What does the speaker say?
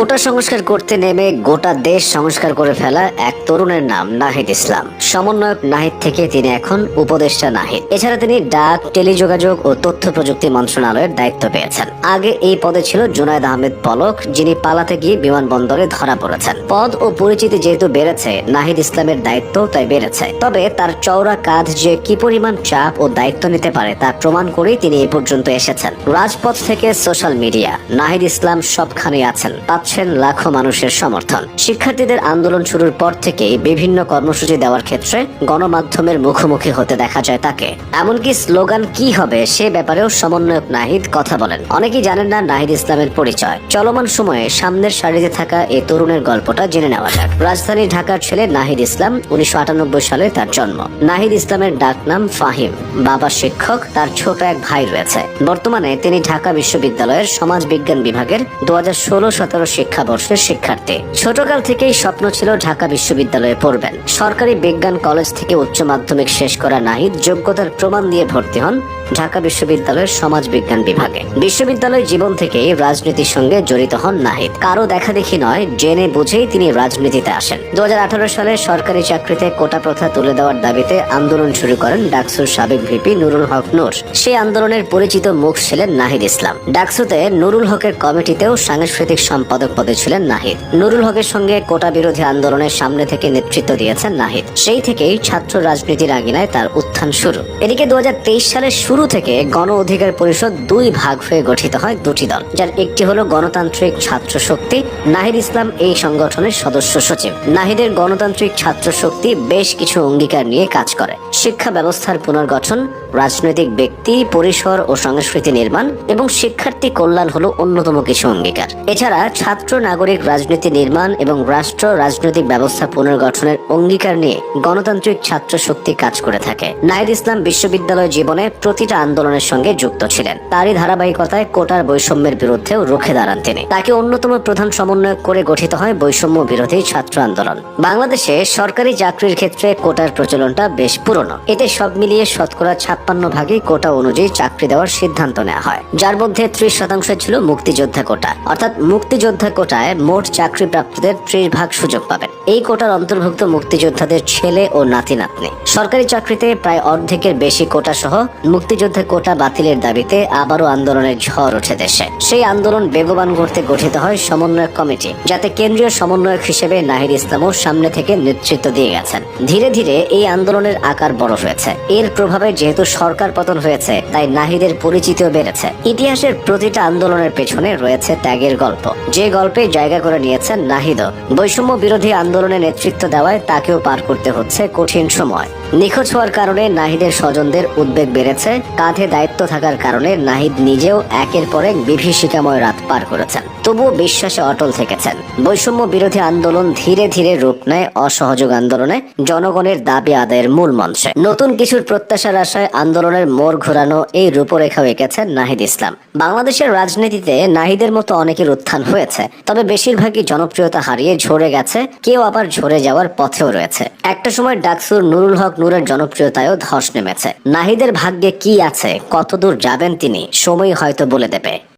কোটা সংস্কার করতে নেমে গোটা দেশ সংস্কার করে ফেলা এক তরুণের নাম নাহিদ ইসলাম। সমন্বয়ক নাহিদ থেকে তিনি এখন উপদেষ্টা নাহিদ। এছাড়া তিনি ডাক, টেলিযোগাযোগ ও তথ্য প্রযুক্তি মন্ত্রণালয়ের দায়িত্ব পেয়েছেন। আগে এই পদে ছিল জুনায়দ আহমেদ পলক, যিনি পালাতে গিয়ে বিমানবন্দরে ধরা পড়েছেন। পদ ও পরিচিতি যেহেতু বেড়েছে, নাহিদ ইসলামের দায়িত্ব তাই বেড়েছে। তবে তার চওড়া কাঁধ যে কি পরিমাণ চাপ ও দায়িত্ব নিতে পারে তা প্রমাণ করেই তিনি এ পর্যন্ত এসেছেন। রাজপথ থেকে সোশ্যাল মিডিয়া, নাহিদ ইসলাম সবখানে আছেন। পাচ্ছেন লাখো মানুষের সমর্থন। শিক্ষার্থীদের আন্দোলন শুরুর পর থেকেই বিভিন্ন কর্মসূচি দেওয়ার ক্ষেত্রে গণমাধ্যমের মুখোমুখি হতে দেখা যায় তাকে। এমনকি স্লোগান কি হবে সে ব্যাপারেও সমন্বয়ক নাহিদ কথা বলেন। অনেকেই জানেন না নাহিদ ইসলামের পরিচয়। চলমান সময়ে সামনের সারিতে থাকা এই তরুণের গল্পটা জেনে নেওয়া যাক। রাজধানী ঢাকার ছেলে নাহিদ ইসলাম উনিশশো আটানব্বই সালে তার জন্ম। নাহিদ ইসলামের ডাকনাম ফাহিম। বাবা শিক্ষক, তার ছোট এক ভাই রয়েছে। বর্তমানে তিনি ঢাকা বিশ্ববিদ্যালয়ের সমাজ বিজ্ঞান বিভাগের দু হাজার ষোলো সতেরো শিক্ষাবর্ষের শিক্ষার্থী। ছোটকাল থেকেই স্বপ্ন ছিল ঢাকা বিশ্ববিদ্যালয়ে পড়বেন। সরকারি বিজ্ঞান কলেজ থেকে উচ্চ মাধ্যমিক শেষ করা নাহিদ যোগ্যতার প্রমাণ দিয়ে ভর্তি হন ঢাকা বিশ্ববিদ্যালয়ের সমাজ বিজ্ঞান বিভাগে। বিশ্ববিদ্যালয় জীবন থেকেই রাজনীতির সঙ্গে জড়িত হন নাহিদ। কারও দেখা দেখি নয়, জেনে বুঝেই তিনি রাজনীতিতে আসেন। দু হাজার আঠারো সালে সরকারি চাকরিতে কোটা প্রথা তুলে দেওয়ার দাবিতে আন্দোলন শুরু করেন ডাকসুর সাবেক ভিপি নুরুল হক নূর। সেই আন্দোলনের পরিচিত মুখ ছিলেন নাহিদ ইসলাম। ডাকসুতে নুরুল হকের কমিটিতেও সাংস্কৃতিক সম্পাদক পদে ছিলেন নাহিদ। নুরুল হকের সঙ্গে কোটা বিরোধী আন্দোলনের সামনে থেকে নেতৃত্ব দিয়েছেন নাহিদ। সেই থেকেই ছাত্র রাজনীতির আগিনায় তার উত্থান শুরু। এদিকে দু সালের শুরু থেকে গণ অধিকার পরিষদ দুই ভাগ হয়ে গঠিত হয় দুটি দল, যার একটি হলো গণতান্ত্রিক ছাত্র শক্তি, নাহিদ ইসলাম এই সংগঠনের সদস্য সচিব। নাহিদের গণতান্ত্রিক ছাত্র শক্তি বেশ কিছু অঙ্গীকার নিয়ে কাজ করে। শিক্ষা ব্যবস্থার পুনর্গঠন রাজনৈতিক ব্যক্তি, পরিসর ও সংস্কৃতি নির্মাণ এবং শিক্ষার্থী কল্যাণ হলো অন্যতম কিছু অঙ্গীকার। এছাড়া ছাত্র, নাগরিক রাজনীতি নির্মাণ এবং রাষ্ট্র রাজনৈতিক ব্যবস্থা পুনর্গঠনের অঙ্গীকার নিয়ে গণতান্ত্রিক ছাত্র শক্তি কাজ করে থাকে। নাহিদ ইসলাম বিশ্ববিদ্যালয় জীবনে প্রতিটা আন্দোলনের সঙ্গে যুক্ত ছিলেন। তারই ধারাবাহিকতায় কোটার বৈষম্যের বিরুদ্ধেও রুখে দাঁড়ান তিনি। তাকে অন্যতম প্রধান সমন্বয়ক করে গঠিত হয় বৈষম্য বিরোধী ছাত্র আন্দোলন। বাংলাদেশে সরকারি চাকরির ক্ষেত্রে কোটার প্রচলনটা বেশ পুরনো। এতে সব মিলিয়ে শতকরা ছাপ্পান্ন ভাগে কোটা অনুযায়ী চাকরি দেওয়ার সিদ্ধান্ত নেওয়া হয়। যার মধ্যে ত্রিশ শতাংশ ছিল মুক্তিযোদ্ধা কোটা। অর্থাৎ মুক্তিযোদ্ধা কোটায় মোট চাকরি প্রাপ্তদের ত্রিশ ভাগ সুযোগ পাবেন। এই কোটার অন্তর্ভুক্ত মুক্তিযোদ্ধাদের ছেলে ও নাতি নাতনি। সরকারি চাকরিতে প্রায় অর্ধেকের বেশি কোটা সহ মুক্তিযোদ্ধা কোটা বাতিলের দাবিতে আবারও আন্দোলনের ঝড় ওঠে দেশে। সেই আন্দোলন বেগবান করতে গঠিত হয় সমন্বয়ক কমিটি, যাতে কেন্দ্রীয় সমন্বয়ক হিসেবে নাহির ইসলামও সামনে থেকে নেতৃত্ব দিয়ে গেছেন। ধীরে ধীরে এই আন্দোলনের আকার বড় হয়েছে। এর প্রভাবে যেহেতু সরকার পতন হয়েছে, তাই নাহিদের পরিচিতিও বেড়েছে। ইতিহাসের প্রতিটা আন্দোলনের পেছনে রয়েছে ত্যাগের গল্প। যে গল্পে জায়গা করে নিয়েছেন নাহিদও। বৈষম্য বিরোধী আন্দোলনে নেতৃত্ব দেওয়ায় তাকেও পার করতে হচ্ছে কঠিন সময়। নিখোঁজ হওয়ার কারণে নাহিদের স্বজনদের উদ্বেগ বেড়েছে। কাঁধে দায়িত্ব থাকার কারণে নাহিদ নিজেও একের পর এক বিভীষিকাময় রাত পার করেছেন। তবুও বিশ্বাসে অটল থেকেছেন। বৈষম্য বিরোধী আন্দোলন ধীরে ধীরে রূপ নেয় অসহযোগ আন্দোলনে। জনগণের দাবি আদায়ের মূল মঞ্চে। নতুন কিছুর প্রত্যাশার আশায় আন্দোলনের মোড় ঘোরানো এই রূপরেখা এঁকেছেন নাহিদ ইসলাম। বাংলাদেশের রাজনীতিতে নাহিদের মতো অনেকের উত্থান হয়েছে। তবে বেশিরভাগই জনপ্রিয়তা হারিয়ে ঝরে গেছে। কেউ আবার ঝরে যাওয়ার পথেও রয়েছে। একটা সময় ডাকসুর নুরুল হক নূরের জনপ্রিয়তায়ও ধস নেমেছে। নাহিদের ভাগ্যে কি আছে? কতদূর যাবেন তিনি? সময় হয়তো বলে দেবে।